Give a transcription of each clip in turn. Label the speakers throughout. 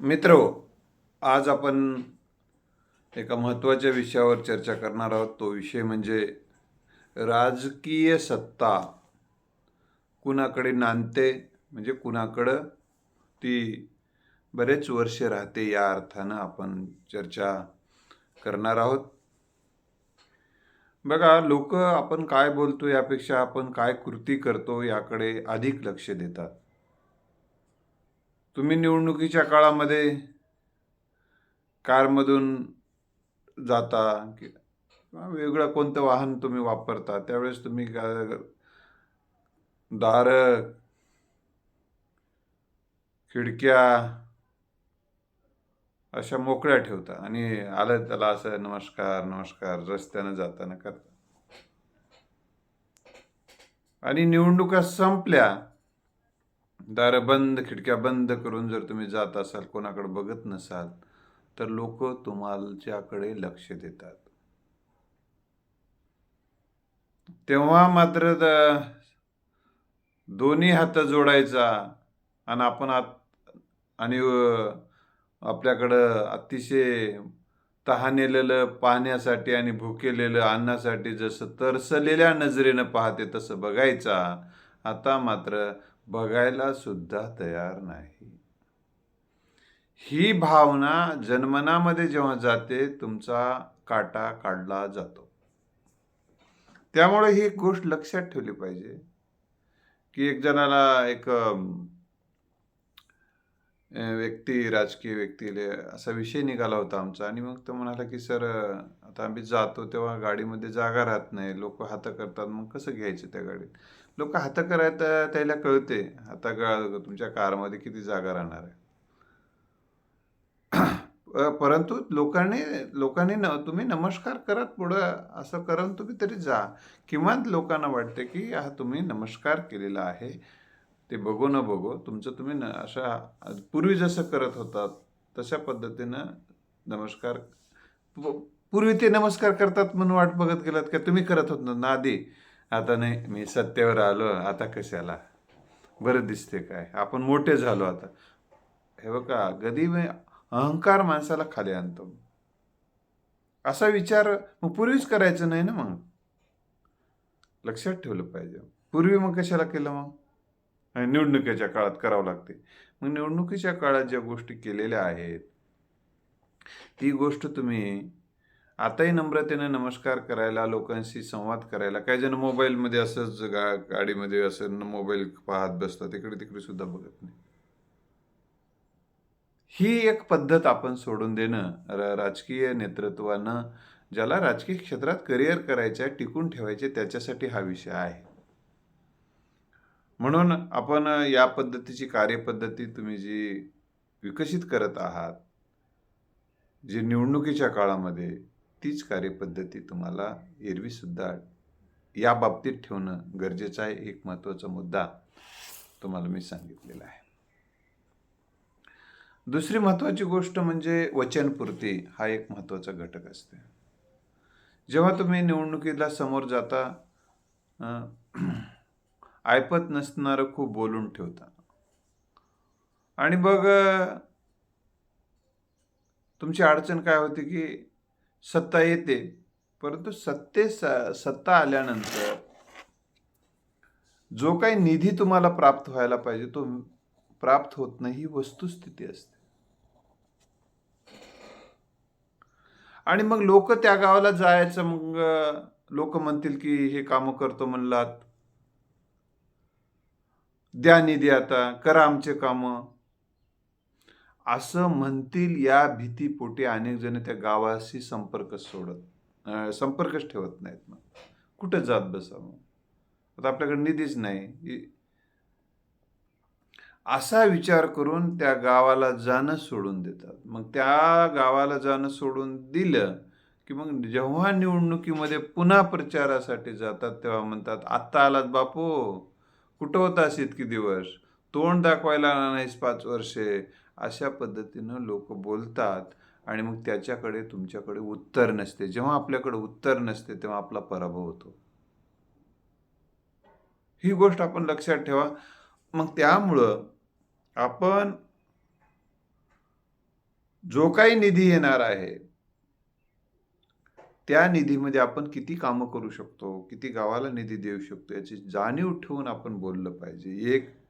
Speaker 1: मित्र आज आपण एका महत्त्वाच्या विषयावर चर्चा करणार आहोत. तो विषय म्हणजे राजकीय सत्ता. कुणाकडे नांदते म्हणजे कुणाकडं ती बरेच वर्ष राहते या अर्थानं आपण चर्चा करणार आहोत. बघा लोक आपण काय बोलतो यापेक्षा आपण काय कृती करतो याकडे अधिक लक्ष देतात. तुम्ही निवडणुकीच्या काळामध्ये कारमधून जाता किंवा वेगळं कोणतं वाहन तुम्ही वापरता त्यावेळेस तुम्ही दारं खिडक्या अशा मोकळ्या ठेवता आणि आलं त्याला असं नमस्कार नमस्कार रस्त्यानं जाताना करता. आणि निवडणुका संपल्या दार बंद खिडक्या बंद करून जर तुम्ही जात असाल कोणाकडे बघत नसाल तर लोक तुमच्याकडे लक्ष देतात. तेव्हा मात्र दोन्ही हात जोडायचा आणि आपण आत आणि आपल्याकडं अतिशय तहानेलेलं पाहण्यासाठी आणि भुकेलेलं अन्नासाठी जसं तरसलेल्या नजरेनं पाहते तसं बघायचा. आता मात्र बघायला सुद्धा तयार नाही. ही भावना जन्मनामध्ये जेव्हा जाते तुमचा काटा काढला जातो. त्यामुळे ही गोष्ट लक्षात ठेवली पाहिजे. की एक जणाला एक व्यक्ती राजकीय व्यक्तीले असा विषय निघाला होता आमचा. आणि मग तो म्हणाला की सर आता आम्ही जातो तेव्हा गाडीमध्ये जागा राहत नाही. लोक हात करतात. मग कसं घ्यायचं त्या गाडीत? लोक हात करायला त्याला कळते आता गा तुमच्या कारमध्ये किती जागा राहणार आहे. परंतु लोकांनी लोकांनी न तुम्ही नमस्कार करत पुढं. असं करून तुम्ही तरी जा. किंवा लोकांना वाटते की हा तुम्ही नमस्कार केलेला आहे. ते बघू न बघू. तुमचं तुम्ही न अशा पूर्वी जसं करत होतात तशा पद्धतीनं नमस्कार पूर्वी ते नमस्कार करतात म्हणून वाट बघत गेलात का? तुम्ही करत होत ना आधी आता नाही मी सत्तेवर आलो आता कशाला? बरं दिसते काय? आपण मोठे झालो आता. हे बघा कधी मी अहंकार माणसाला खाली आणतो. असा विचार मग पूर्वीच करायचं नाही ना मग? लक्षात ठेवलं पाहिजे. पूर्वी मग कशाला केलं मग? निवडणुकीच्या काळात करावं लागते. मग निवडणुकीच्या काळात ज्या गोष्टी केलेल्या आहेत ती गोष्ट तुम्ही आताही नम्रतेनं नमस्कार करायला लोकांशी संवाद करायला काही जण मोबाईलमध्ये असंच गा गाडीमध्ये असं मोबाईल पाहत बसतात इकडे तिकडे सुद्धा बघत नाही. ही एक पद्धत आपण सोडून देणं राजकीय नेतृत्वानं ज्याला राजकीय क्षेत्रात करिअर करायचं आहे टिकून ठेवायचे त्याच्यासाठी हा विषय आहे. म्हणून आपण या पद्धतीची कार्यपद्धती तुम्ही जी विकसित करत आहात जी निवडणुकीच्या काळामध्ये तीच कार्यपद्धती तुम्हाला एरवी सुद्धा या बाबतीत ठेवणं गरजेचं आहे. एक महत्त्वाचा मुद्दा तुम्हाला मी सांगितलेला आहे. दुसरी महत्त्वाची गोष्ट म्हणजे वचनपूर्ती हा एक महत्त्वाचा घटक असते. जेव्हा तुम्ही निवडणुकीला समोर जाता ऐपत नसणारं खूप बोलून ठेवता. आणि मग तुमची अडचण काय होती की सत्ता येते. परंतु सत्ते स- सत्ता आल्यानंतर जो काही निधी तुम्हाला प्राप्त व्हायला पाहिजे तो प्राप्त होत नाही ही वस्तुस्थिती असते. आणि मग लोक त्या गावाला जायचं मग लोक म्हणतील की हे कामं करतो म्हणलात. द्या निधी आता करा आमचे कामं. असं म्हणतील या भीतीपोटी अनेक जण त्या गावाशी संपर्क सोडत संपर्कच ठेवत नाहीत मग. कुठं जात बसावं? आता आपल्याकडे निधीच नाही. असा विचार करून त्या गावाला जाणं सोडून देतात. मग त्या गावाला जाणं सोडून दिलं की मग जेव्हा निवडणुकीमध्ये पुन्हा प्रचारासाठी जातात तेव्हा म्हणतात आत्ता आलात बापू. कुठं होतास इतकी दिवस? तोंड दाखवायला नाहीस पाच वर्षे. अशा पद्धतीनं लोक बोलतात आणि मग त्याच्याकडे तुमच्याकडे उत्तर नसते. जेव्हा आपल्याकडे उत्तर नसते तेव्हा आपला पराभव होतो. ही गोष्ट आपण लक्षात ठेवा. मग त्यामुळं आपण जो काही निधी येणार आहे त्या निधीमध्ये आपण किती कामं करू शकतो किती गावाला निधी देऊ शकतो याची जाणीव ठेवून आपण बोललं पाहिजे. एक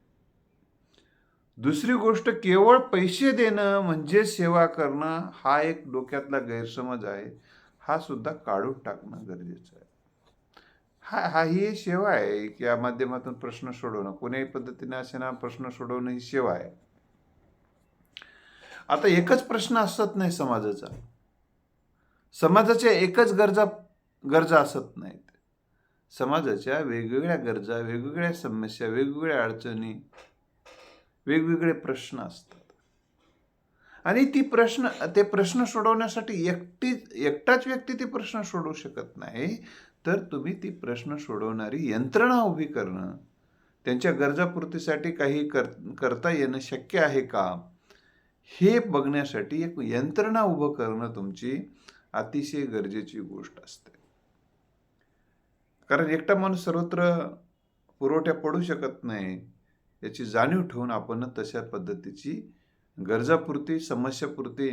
Speaker 1: दुसरी गोष्ट केवळ पैसे देणं म्हणजे सेवा करणं हा एक डोक्यातला गैरसमज आहे. हा सुद्धा काढून टाकणं गरजेचं आहे. हा हा ही सेवा आहे की या माध्यमातून प्रश्न सोडवणं. कोणीही पद्धतीने असे ना प्रश्न सोडवणं ही सेवा आहे. आता एकच प्रश्न असत नाही समाजाचा. समाजाच्या एकच गरजा गरजा असत नाहीत. समाजाच्या वेगवेगळ्या गरजा वेगवेगळ्या समस्या वेगवेगळ्या अडचणी वेगवेगळे प्रश्न असतात. आणि ती प्रश्न ते प्रश्न सोडवण्यासाठी एकटी एकटाच व्यक्ती ते प्रश्न सोडवू शकत नाही. तर तुम्ही ती प्रश्न सोडवणारी यंत्रणा उभी करणं त्यांच्या गरजापूर्तीसाठी काही कर करता येणं शक्य आहे का? हे बघण्यासाठी एक यंत्रणा उभं करणं तुमची अतिशय गरजेची गोष्ट असते. कारण एकटा माणूस सर्वत्र पुरवठ्या पडू शकत नाही. याची जाणीव ठेवून आपण तशा पद्धतीची गरजापुरती समस्यापुरती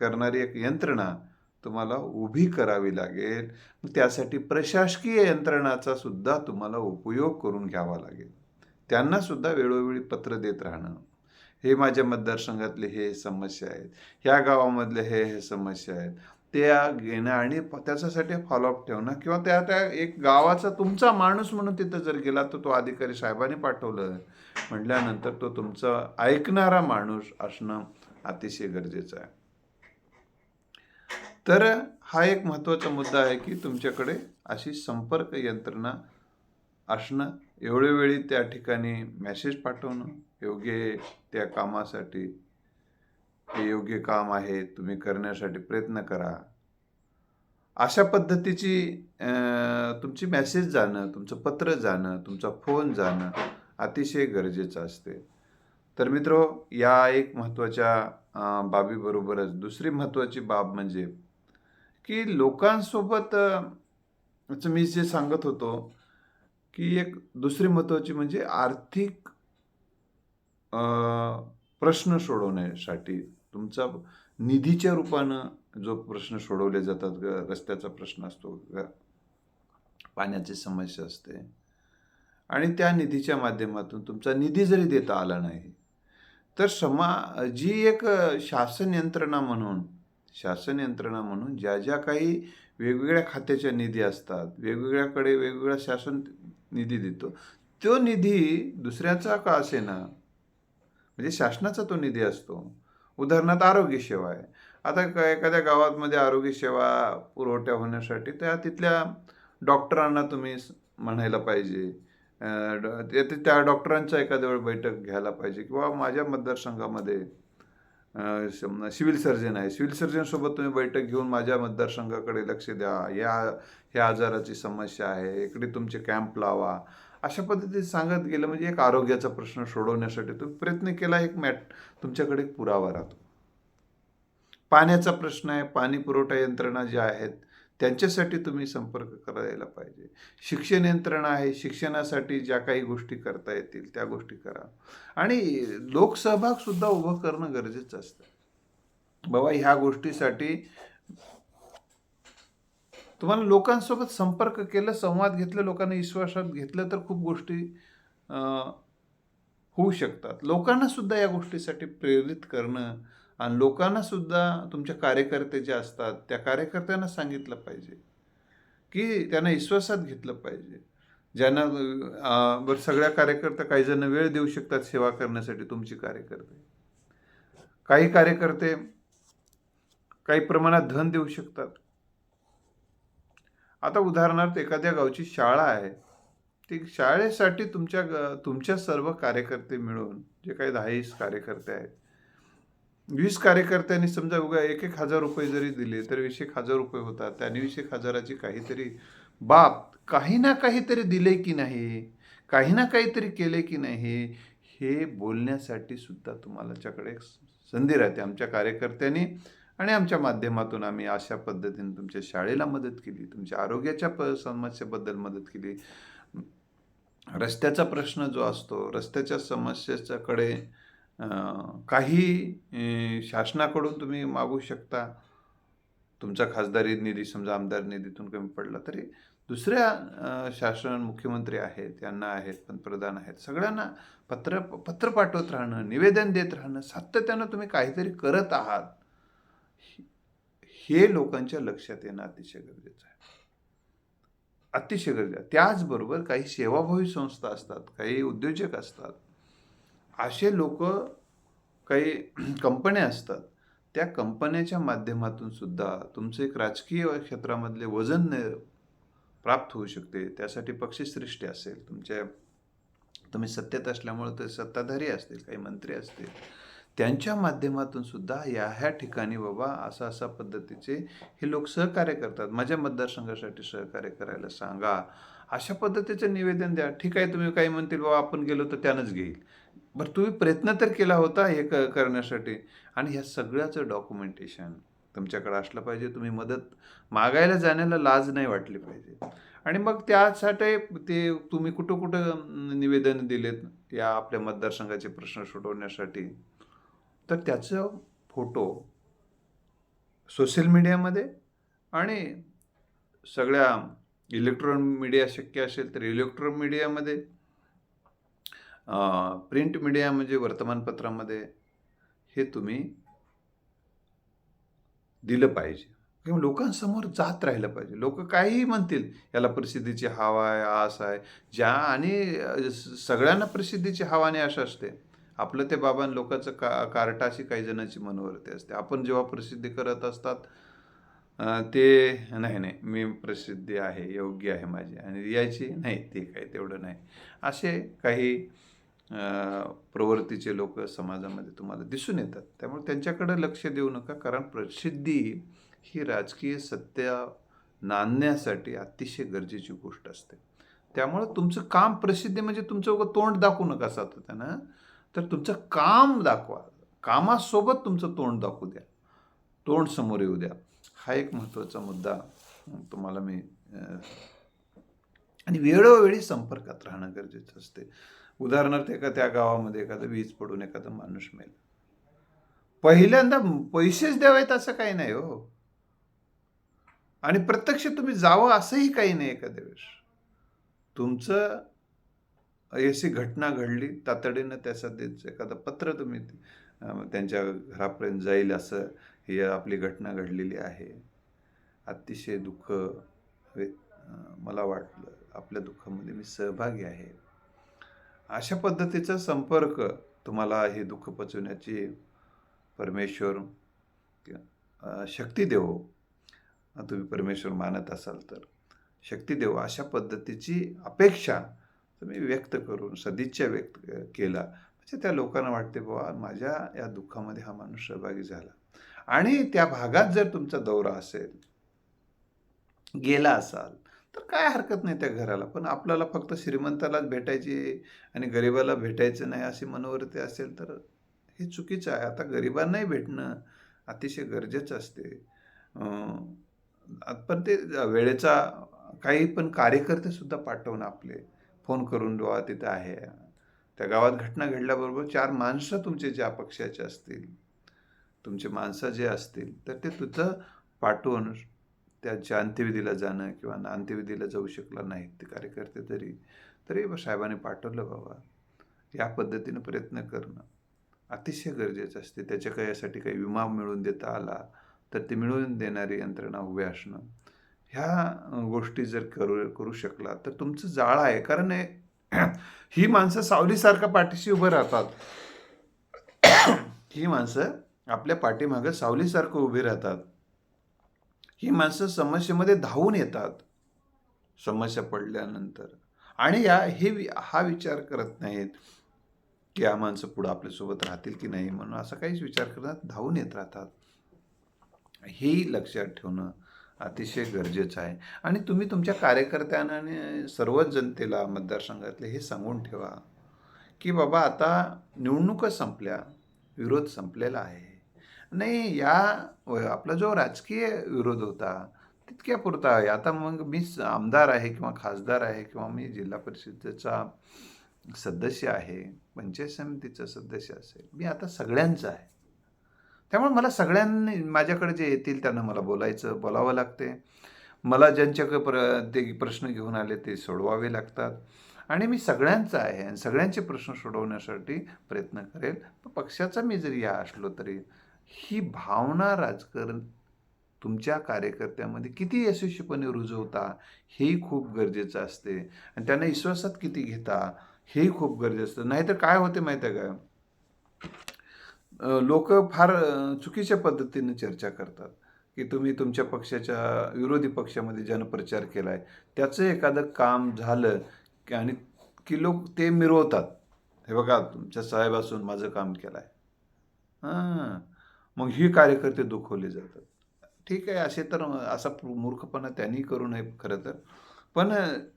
Speaker 1: करणारी एक यंत्रणा तुम्हाला उभी करावी लागेल. त्यासाठी प्रशासकीय यंत्रणाचा सुद्धा तुम्हाला उपयोग करून घ्यावा लागेल. त्यांना सुद्धा वेळोवेळी पत्र देत राहणं. हे माझ्या मतदारसंघातले हे समस्या आहेत. ह्या गावामधले हे हे समस्या आहेत. त्या घेणं आणि त्याच्यासाठी फॉलोअप ठेवणं. किंवा त्या त्या एक गावाचा तुमचा माणूस म्हणून तिथं जर गेला तर तो अधिकारी साहेबांनी पाठवलं. म्हटल्यानंतर तो तुमचा ऐकणारा माणूस असणं अतिशय गरजेचं आहे. तर हा एक महत्त्वाचा मुद्दा आहे की तुमच्याकडे अशी संपर्क यंत्रणा असणं एवढ्या वेळी त्या ठिकाणी मेसेज पाठवणं योग्य त्या कामासाठी हे योग्य काम आहे तुम्ही करण्यासाठी प्रयत्न करा. अशा पद्धतीची अं, तुमची मेसेज जाणं तुमचं पत्र जाणं तुमचा फोन जाणं अतिशय गरजेचं असते. तर मित्र या एक महत्त्वाच्या बाबीबरोबरच दुसरी महत्त्वाची बाब म्हणजे की लोकांसोबत मी जे सांगत होतो की एक दुसरी महत्त्वाची म्हणजे आर्थिक अं, प्रश्न सोडवण्यासाठी तुमचा निधीच्या रूपानं जो प्रश्न सोडवले जातात ग रस्त्याचा प्रश्न असतो पाण्याची समस्या असते. आणि त्या निधीच्या माध्यमातून तुमचा निधी जरी देता आला नाही तर समा जी एक शासन यंत्रणा म्हणून शासन यंत्रणा म्हणून ज्या ज्या काही वेगवेगळ्या खात्याच्या निधी असतात वेगवेगळ्याकडे वेगवेगळा शासन निधी देतो तो निधी दुसऱ्याचा का असेना? म्हणजे शासनाचा तो निधी असतो. उदाहरणार्थ आरोग्य सेवा आहे. आता क- एखाद्या गावातमध्ये आरोग्य सेवा पुरवठ्या होण्यासाठी त्या तिथल्या डॉक्टरांना तुम्ही म्हणायला पाहिजे. अं, ते- त्या डॉक्टरांचा एखाद्या वेळ बैठक घ्यायला पाहिजे किंवा माझ्या मतदारसंघामध्ये सिव्हिल सर्जन आहे. सिव्हिल सर्जनसोबत तुम्ही बैठक घेऊन माझ्या मतदारसंघाकडे लक्ष द्या. या ह्या आजाराची समस्या आहे. इकडे तुमचे कॅम्प लावा. अशा पद्धतीने सांगत गेलं म्हणजे एक आरोग्याचा प्रश्न सोडवण्यासाठी तुम्ही प्रयत्न केला एक मॅट तुमच्याकडे एक पुरावा राहतो. पाण्याचा प्रश्न आहे पाणी पुरवठा यंत्रणा ज्या आहेत त्यांच्यासाठी तुम्ही संपर्क करायला पाहिजे. शिक्षण यंत्रणा आहे शिक्षणासाठी ज्या काही गोष्टी करता येतील त्या गोष्टी करा. आणि लोकसहभाग सुद्धा उभं करणं गरजेचं असतं. बाबा ह्या गोष्टीसाठी तुम्हाला लोकांसोबत संपर्क केलं संवाद घेतलं लोकांना विश्वासात घेतलं तर खूप गोष्टी होऊ शकतात. लोकांना सुद्धा या गोष्टीसाठी प्रेरित करणं आणि लोकांना सुद्धा तुमच्या कार्यकर्ते जे असतात त्या कार्यकर्त्यांना सांगितलं पाहिजे की त्यांना विश्वासात घेतलं पाहिजे. ज्यांना बरं सगळ्या कार्यकर्त्या काही जण वेळ देऊ शकतात सेवा करण्यासाठी तुमची कार्यकर्ते. काही कार्यकर्ते काही प्रमाणात धन देऊ शकतात. आता उदाहरणार्थ एखाद्या गावची शाळा आहे. ती शाळेसाठी तुमच्या ग तुमच्या सर्व कार्यकर्ते मिळून जे काही दहावीस कार्यकर्ते आहेत. वीस कार्यकर्त्यांनी समजा उगा एक एक हजार रुपये जरी दिले तर वीस एक हजार रुपये होतात. त्याने वीस एक हजाराची काहीतरी बाब काही ना काहीतरी दिले की नाही? काही ना काहीतरी केले की नाही? हे बोलण्यासाठी सुद्धा तुम्हालाच्याकडे एक संधी राहते. आमच्या कार्यकर्त्यांनी आणि आमच्या माध्यमातून आम्ही अशा पद्धतीने तुमच्या शाळेला मदत केली तुमच्या आरोग्याच्या प समस्येबद्दल मदत केली. रस्त्याचा प्रश्न जो असतो रस्त्याच्या समस्येच्याकडे काही शासनाकडून तुम्ही मागू शकता. तुमचा खासदारी निधी समजा आमदार निधीतून कमी पडला तरी दुसऱ्या शासन मुख्यमंत्री आहेत यांना आहेत पंतप्रधान आहेत सगळ्यांना पत्र पत्र पाठवत राहणं निवेदन देत राहणं सातत्यानं तुम्ही काहीतरी करत आहात. हे लोकांच्या लक्षात येणं अतिशय गरजेचं आहे. अतिशय गरजेचं आहे. त्याचबरोबर काही सेवाभावी संस्था असतात काही उद्योजक असतात. असे लोक काही कंपन्या असतात. त्या कंपन्याच्या माध्यमातून सुद्धा तुमचं एक राजकीय क्षेत्रामधले वजन प्राप्त होऊ शकते. त्यासाठी पक्षश्रेष्ठी असेल. तुमच्या तुम्ही सत्तेत असल्यामुळे ते सत्ताधारी असतील काही मंत्री असतील. त्यांच्या माध्यमातून सुद्धा या ह्या ठिकाणी बाबा असा असा पद्धतीचे हे लोक सहकार्य करतात. माझ्या मतदारसंघासाठी सहकार्य करायला सांगा. अशा पद्धतीचं निवेदन द्या. ठीक आहे तुम्ही काही म्हणतील बाबा आपण गेलो तर त्यानंच घेईल. बरं तुम्ही प्रयत्न तर केला होता हे क करण्यासाठी. आणि ह्या सगळ्याचं डॉक्युमेंटेशन तुमच्याकडे असलं पाहिजे. तुम्ही मदत मागायला जाण्याला लाज नाही वाटली पाहिजे. आणि मग त्यासाठी ते तुम्ही कुठं कुठं निवेदन दिलेत या आपल्या मतदारसंघाचे प्रश्न सोडवण्यासाठी? तर त्याचं फोटो सोशल मीडियामध्ये आणि सगळ्या इलेक्ट्रॉन मीडिया शक्य असेल तर इलेक्ट्रॉन मीडियामध्ये प्रिंट मीडिया म्हणजे वर्तमानपत्रामध्ये हे तुम्ही दिलं पाहिजे. किंवा लोकांसमोर जात राहिलं पाहिजे. लोक काहीही म्हणतील याला प्रसिद्धीची हवा आहे आस आहे. ज्या आणि सगळ्यांना प्रसिद्धीची हवा आणि आशा असते. आपलं ते बाबां लोकांचं का कार्टाशी काही जणांची मनोवृत्ती असते. आपण जेव्हा प्रसिद्धी करत असतात ते नाही नाही मी प्रसिद्धी आहे योग्य आहे माझी. आणि यायची नाही ते काय तेवढं नाही. असे काही प्रवृत्तीचे लोक समाजामध्ये तुम्हाला दिसून येतात. त्यामुळे त्यांच्याकडे लक्ष देऊ नका कारण प्रसिद्धी ही राजकीय सत्य नांदण्यासाठी अतिशय गरजेची गोष्ट असते. त्यामुळं तुमचं काम प्रसिद्धी म्हणजे तुमचं तोंड दाखवू नका सातत्यानं. तर तुमचं काम दाखवा. कामासोबत तुमचं तोंड दाखवू द्या. तोंड समोर येऊ द्या. हा एक महत्त्वाचा मुद्दा तुम्हाला मी आणि वेळोवेळी संपर्कात राहणं गरजेचं असते. उदाहरणार्थ एका त्या गावामध्ये एखादं वीज पडून एखादा माणूस मेल. पहिल्यांदा पैसेच द्यावेत असं काही नाही हो. आणि प्रत्यक्ष तुम्ही जावं असंही काही नाही एखाद्या वेळेस. तुमचं अशी घटना घडली. तातडीनं त्याचं एखादं पत्र तुम्ही त्यांच्या घरापर्यंत जाईल असं ही आपली घटना घडलेली आहे. अतिशय दुःख मला वाटलं. आपल्या दुःखामध्ये मी सहभागी आहे. अशा पद्धतीचा संपर्क तुम्हाला हे दुःख पचवण्याची परमेश्वर शक्ती देवो. तुम्ही परमेश्वर मानत असाल तर. शक्ती देवो. अशा पद्धतीची अपेक्षा तर मी व्यक्त करून सदिच्छा व्यक्त केला. म्हणजे त्या लोकांना वाटते बाबा माझ्या या दुःखामध्ये हा माणूस सहभागी झाला. आणि त्या भागात जर तुमचा दौरा असेल गेला असाल तर काय हरकत नाही त्या घराला. पण आपल्याला फक्त श्रीमंतालाच भेटायची आणि गरिबाला भेटायचं नाही अशी मनोवृत्ती असेल तर हे चुकीचं आहे. आता गरिबांनाही भेटणं अतिशय गरजेचं असते. पण ते वेळेचा काही पण कार्यकर्ते सुद्धा पाठवणं आपले फोन करून डोळा तिथं आहे. त्या गावात घटना घडल्याबरोबर चार माणसं तुमचे ज्या पक्षाचे असतील तुमचे माणसं जे असतील तर ते तुझं पाठवून त्याच्या अंत्यविधीला जाणं किंवा अंत्यविधीला जाऊ शकला नाहीत ते कार्यकर्ते तरी. तरी साहेबांनी पाठवलं बाबा. या पद्धतीनं प्रयत्न करणं अतिशय गरजेचं असते. त्याच्या काही यासाठी काही विमा मिळवून देता आला तर ते मिळवून देणारी यंत्रणा उभी असणं. ह्या गोष्टी जर करू करू शकला तर तुमचं जाळं आहे. कारण ही माणसं सावलीसारखं पाठीशी उभं राहतात. ही माणसं आपल्या पाठीमागं सावलीसारखं उभी राहतात. ही माणसं समस्येमध्ये धावून येतात. समस्या पडल्यानंतर. आणि या हे हा विचार करत नाहीत की या माणसं पुढं आपल्यासोबत राहतील की नाही म्हणून. असा काहीच विचार करतात धावून येत राहतात. हेही लक्षात ठेवणं अतिशय गरजेचं आहे. आणि तुम्ही तुमच्या कार्यकर्त्यांना आणि सर्वच जनतेला मतदारसंघातले हे सांगून ठेवा की बाबा आता निवडणुका संपल्या विरोध संपलेला आहे. नाही या व- आपला जो राजकीय विरोध होता तितक्या पुरता आहे. आता मग मी आमदार आहे किंवा खासदार आहे किंवा मी जिल्हा परिषदेचा सदस्य आहे पंचायत समितीचा सदस्य असेल. मी आता सगळ्यांचा आहे. त्यामुळे मला सगळ्यांनी माझ्याकडे जे येतील त्यांना मला बोलायचं बोलावं लागते. मला ज्यांच्याकडे प्र ते प्रश्न घेऊन आले ते सोडवावे लागतात. आणि मी सगळ्यांचा आहे आणि सगळ्यांचे प्रश्न सोडवण्यासाठी प्रयत्न करेल. पक्षाचा मी जरी या असलो तरी ही भावना राजकारण तुमच्या कार्यकर्त्यामध्ये किती यशस्वीपणे रुजवता हेही खूप गरजेचं असते. आणि त्यांना विश्वासात किती घेता हेही खूप गरजेचं असतं. नाहीतर काय होते माहीत आहे का? लोक फार चुकीच्या पद्धतीने चर्चा करतात की तुम्ही तुमच्या पक्षाच्या विरोधी पक्षामध्ये जनप्रचार केला आहे त्याचं एखादं काम झालं की आणि की लोक ते मिरवतात. हे बघा तुमच्या साहेब असून माझं काम केलं आहे हां. मग ही कार्यकर्ते दुखवले जातात. ठीक आहे असे तर असा मूर्खपणा त्यांनी करू नये खरं तर. पण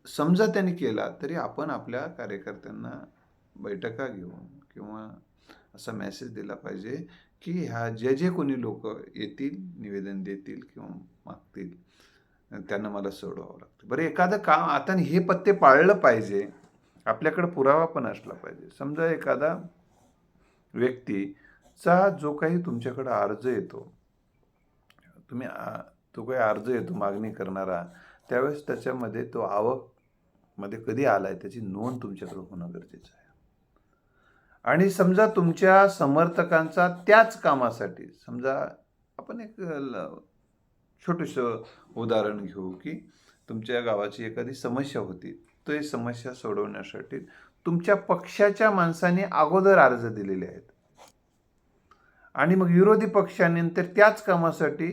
Speaker 1: समजा त्यांनी केला तरी आपण आपल्या कार्यकर्त्यांना बैठका घेऊन किंवा असा मेसेज दिला पाहिजे की ह्या जे जे कोणी लोक येतील निवेदन देतील किंवा मागतील त्यांना मला सोडवावं लागतं. बरं एखादं काम आता हे पत्ते पाळलं पाहिजे आपल्याकडं पुरावा पण असला पाहिजे. समजा एखादा व्यक्तीचा जो काही तुमच्याकडं अर्ज येतो तुम्ही तो काही अर्ज येतो मागणी करणारा त्यावेळेस त्याच्यामध्ये तो आवकमध्ये कधी आला आहे त्याची नोंद तुमच्याकडे होणं गरजेचं आहे. आणि समजा तुमच्या समर्थकांचा त्याच कामासाठी समजा आपण एक छोटंसं उदाहरण घेऊ की तुमच्या गावाची एखादी समस्या होती. तो समस्या सोडवण्यासाठी तुमच्या पक्षाच्या माणसाने अगोदर अर्ज दिलेले आहेत. आणि मग विरोधी पक्षाने तर त्याच कामासाठी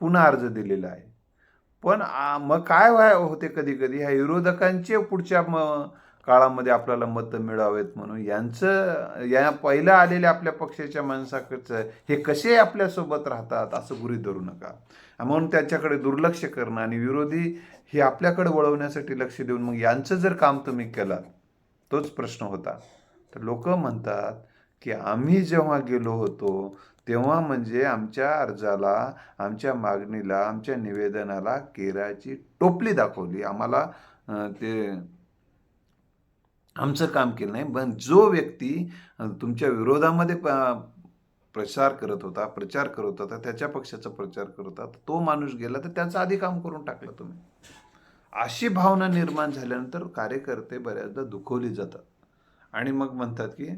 Speaker 1: पुन्हा अर्ज दिलेला आहे. पण मग काय व्हाय होते कधी कधी ह्या विरोधकांचे पुढच्या म काळामध्ये आपल्याला मतं मिळावेत म्हणून यांचं या पहिलं आलेल्या आपल्या पक्षाच्या माणसाकडचं हे कसे आपल्यासोबत राहतात असं गुरी धरू नका. म्हणून त्याच्याकडे दुर्लक्ष करणं आणि विरोधी हे आपल्याकडे वळवण्यासाठी लक्ष देऊन मग यांचं जर काम तुम्ही केलं तोच प्रश्न होता. तर लोक म्हणतात की आम्ही जेव्हा गेलो होतो तेव्हा म्हणजे आमच्या अर्जाला आमच्या मागणीला आमच्या निवेदनाला केराची टोपली दाखवली. आम्हाला ते आमचं काम केलं नाही पण जो व्यक्ती तुमच्या विरोधामध्ये प- प्रचार करत होता प्रचार करत होता त्याच्या पक्षाचा प्रचार करत होता तो माणूस गेला तर त्याचं आधी काम करून टाकलं तुम्ही. अशी भावना निर्माण झाल्यानंतर कार्यकर्ते बऱ्याचदा दुखवली जातात. आणि मग म्हणतात की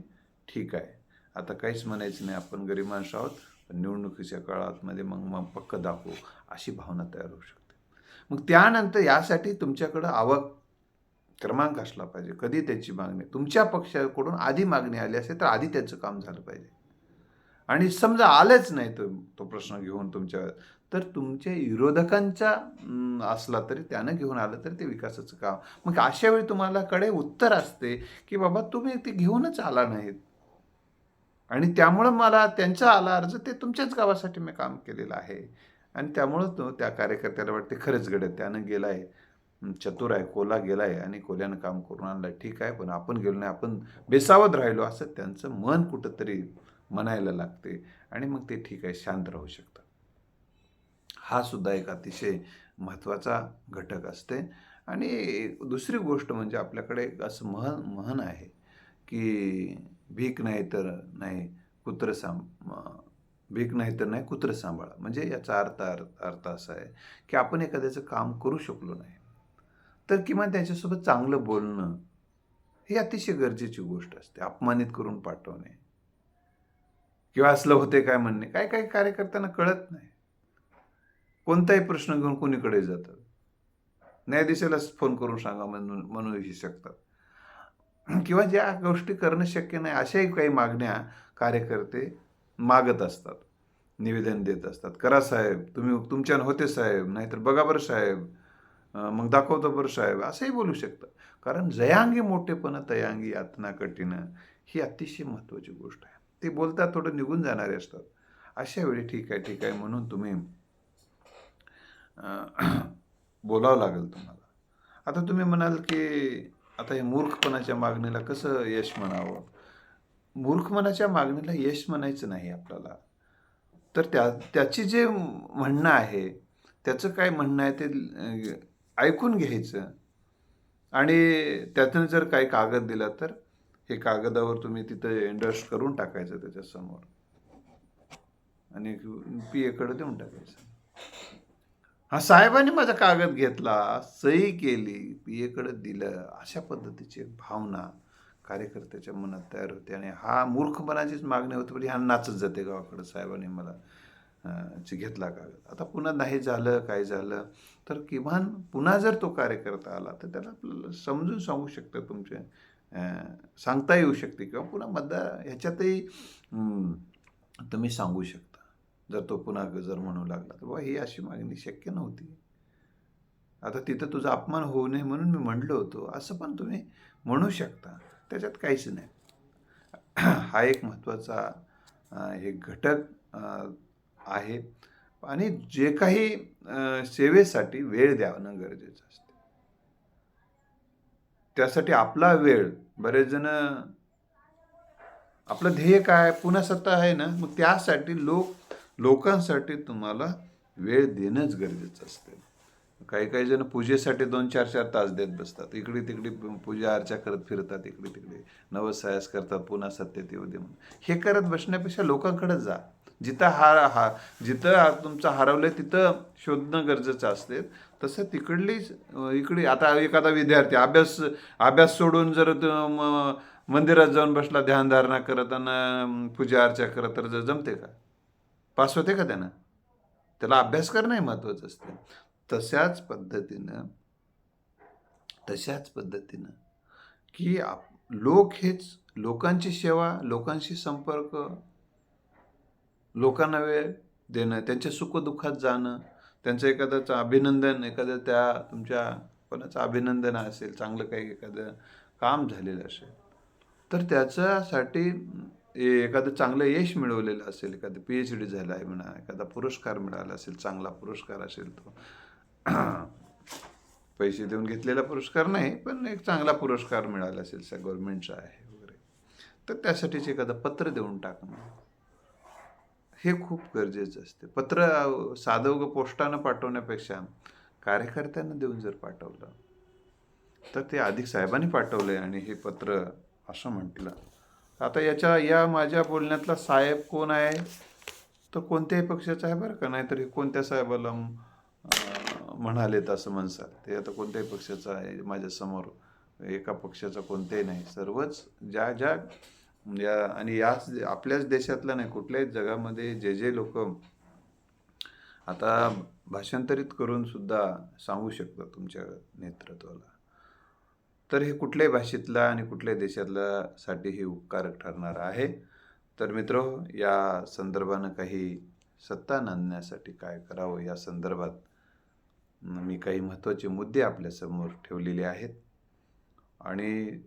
Speaker 1: ठीक आहे आता काहीच म्हणायचं नाही आपण गरीब माणसं आहोत पण निवडणुकीच्या काळातमध्ये मग मग पक्क दाखवू अशी भावना तयार होऊ शकते. मग त्यानंतर यासाठी तुमच्याकडं आवक क्रमांक असला पाहिजे. कधी त्याची मागणी? तुमच्या पक्षाकडून आधी मागणी आली असेल तर आधी त्याचं काम झालं पाहिजे. आणि समजा आलेच नाही तो तो प्रश्न घेऊन तुमच्या तर तुमच्या विरोधकांचा असला तरी त्यानं घेऊन आलं तरी ते विकासाचं काम. मग अशा वेळी तुम्हाला कडे उत्तर असते की बाबा तुम्ही ते घेऊनच आला नाहीत. आणि त्यामुळं मला त्यांचा आला अर्ज ते तुमच्याच गावासाठी मी काम केलेलं आहे. आणि त्यामुळं तो त्या कार्यकर्त्याला वाटते खरंच गडत त्यानं गेला आहे चतुर आहे कोला गेला आहे आणि कोल्यानं काम करून आणलं ठीक आहे पण आपण गेलो नाही आपण बेसावध राहिलो असं त्यांचं मन कुठंतरी म्हणायला लागते आणि मग ते ठीक आहे शांत राहू शकतात. हा सुद्धा एक अतिशय महत्त्वाचा घटक असते. आणि दुसरी गोष्ट म्हणजे आपल्याकडे एक असं मह म्हण आहे की भीक नाही तर नाही कुत्र सांभ भीक नाही तर नाही कुत्र सांभाळा. म्हणजे याचा अर्थ अर्थ अर्थ असा आहे की आपण एखाद्याचं काम करू शकलो नाही. तर किमान त्याच्यासोबत चांगलं बोलणं ही अतिशय गरजेची गोष्ट असते अपमानित करून पाठवणे. किंवा असलं होते काय म्हणणे काय काय कार्यकर्त्यांना कळत नाही. कोणताही प्रश्न घेऊन कोणीकडे जातात न्यायाधीशालाच फोन करून सांगा म्हणून म्हणूही शकतात. किंवा ज्या गोष्टी करणं शक्य नाही अशाही काही मागण्या कार्यकर्ते मागत असतात. निवेदन देत असतात. करा साहेब तुम्ही तुमच्यानं होते साहेब नाहीतर बघा बरं साहेब. मग दाखवतो बरं साहेब. असंही बोलू शकतं. कारण जयांगी मोठेपणा तयांगी यातना कठीणं ही अतिशय महत्त्वाची गोष्ट आहे. ते बोलतात थोडं निघून जाणारे असतात. अशा वेळी ठीक आहे ठीक आहे म्हणून तुम्ही बोलावं लागेल तुम्हाला. आता तुम्ही म्हणाल की आता हे मूर्खपणाच्या मागणीला कसं यश म्हणावं? मूर्खपणाच्या मागणीला यश म्हणायचं नाही आपल्याला. तर त्या त्याची जे म्हणणं आहे त्याचं काय म्हणणं आहे ते ऐकून घ्यायचं. आणि त्यातून जर काही कागद दिला तर हे कागदावर तुम्ही तिथं इंडस्ट करून टाकायचं त्याच्यासमोर. आणि पी पीएकडे देऊन टाकायचं. हा साहेबांनी माझा कागद घेतला सही केली पी पीएकडे दिलं अशा पद्धतीची एक भावना कार्यकर्त्याच्या मनात तयार होते. आणि हा मूर्खपणाचीच मागणी होती म्हणजे हा नाचत जाते गावाकडं साहेबांनी मला ची घेतला कागद. आता पुन्हा नाही झालं काय झालं तर किमान पुन्हा जर तो कार्यकर्ता आला तर त्याला आपल्याला समजून सांगू शकतं तुमचे सांगता येऊ शकते किंवा पुन्हा मतदार ह्याच्यातही तुम्ही सांगू शकता. जर तो पुन्हा जर म्हणू लागला तर बाबा ही अशी मागणी शक्य नव्हती. आता तिथं तुझा अपमान होऊ नये म्हणून मी म्हणलो होतो असं पण तुम्ही म्हणू शकता. त्याच्यात काहीच नाही. हा एक महत्त्वाचा एक घटक अं, आहे. आणि जे काही सेवेसाठी वेळ द्यावं गरजेचं असते. त्यासाठी आपला वेळ बरेच जण आपलं ध्येय काय? पुन्हा सत्ता आहे ना? मग त्यासाठी लोक लोकांसाठी तुम्हाला वेळ देणंच गरजेचं असते. काही काही जण पूजेसाठी दोन चार चार तास देत बसतात. इकडे तिकडे पूजा अर्चा करत फिरतात इकडे तिकडे नवसायास करतात पुन्हा सत्तेत येऊ दे म्हणून. हे करत बसण्यापेक्षा लोकांकडे जा. जिथं हार हा जिथं तुमचं हरवलं तिथं शोधणं गरजेचं असते. तसं तिकडलीच इकडे आता एखादा विद्यार्थी अभ्यास अभ्यास सोडून जर मंदिरात जाऊन बसला ध्यानधारणा करत आणि पूजा अर्चा करत तर जर जमते का? पास होते का त्यानं? त्याला अभ्यास करणंही महत्त्वाचं असतं. तशाच पद्धतीनं तशाच पद्धतीनं की आप लोक हेच लोकांची सेवा लोकांशी संपर्क लोकांना वेळ देणं त्यांच्या सुखदुःखात जाणं त्यांचं एखाद्याचं अभिनंदन एखादं त्या तुमच्या कोणाचं अभिनंदन असेल चांगलं काही एखादं काम झालेलं असेल तर त्याच्यासाठी ए- एखादं चांगलं यश मिळवलेलं असेल एखादं पी एच डी झालं आहे म्हणा एखादा पुरस्कार मिळाला असेल चांगला पुरस्कार असेल तो. पैसे देऊन घेतलेला पुरस्कार नाही पण एक चांगला पुरस्कार मिळाला असेल त्या गव्हर्नमेंटचा आहे वगैरे. तर त्यासाठीच एखादं पत्र देऊन टाकणं. हे खूप गरजेचं असते. पत्र अ, साधं पोस्टानं पाठवण्यापेक्षा कार्यकर्त्यांना देऊन जर पाठवलं तर ते अधिक साहेबांनी पाठवलं आणि हे पत्र असं म्हटलं. आता याच्या या माझ्या बोलण्यातला साहेब कोण आहे? तर कोणत्याही पक्षाचा आहे बरं का? नाहीतर हे कोणत्या साहेबाला म्हणालेत असं म्हणसाल? ते आता कोणत्याही पक्षाचं आहे माझ्यासमोर एका पक्षाचा कोणत्याही नाही. सर्वच ज्या ज्या या आणि याच आपल्याच देशातला नाही कुठल्याही जगामध्ये जे जे लोक आता भाषांतरित करून सुद्धा सांगू शकतात तुमच्या नेतृत्वाला. तर हे कुठल्याही भाषेतला आणि कुठल्याही देशातल्या साठी हे उपकारक ठरणार आहे. तर मित्र या संदर्भानं काही सत्ता नांदण्यासाठी काय करावं या संदर्भात मी काही महत्त्वाचे मुद्दे आपल्यासमोर ठेवलेले आहेत. आणि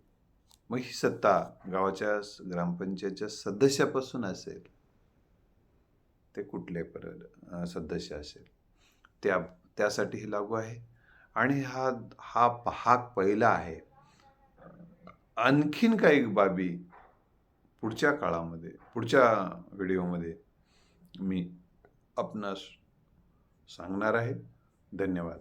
Speaker 1: मग ही सत्ता गावाच्या ग्रामपंचायतच्या सदस्यापासून असेल ते कुठले पर सदस्य असेल त्या त्यासाठी हे लागू आहे. आणि हा हा भाग पहिला आहे. आणखीन काही बाबी पुढच्या काळामध्ये पुढच्या व्हिडिओमध्ये मी आपणास सांगणार आहे. धन्यवाद.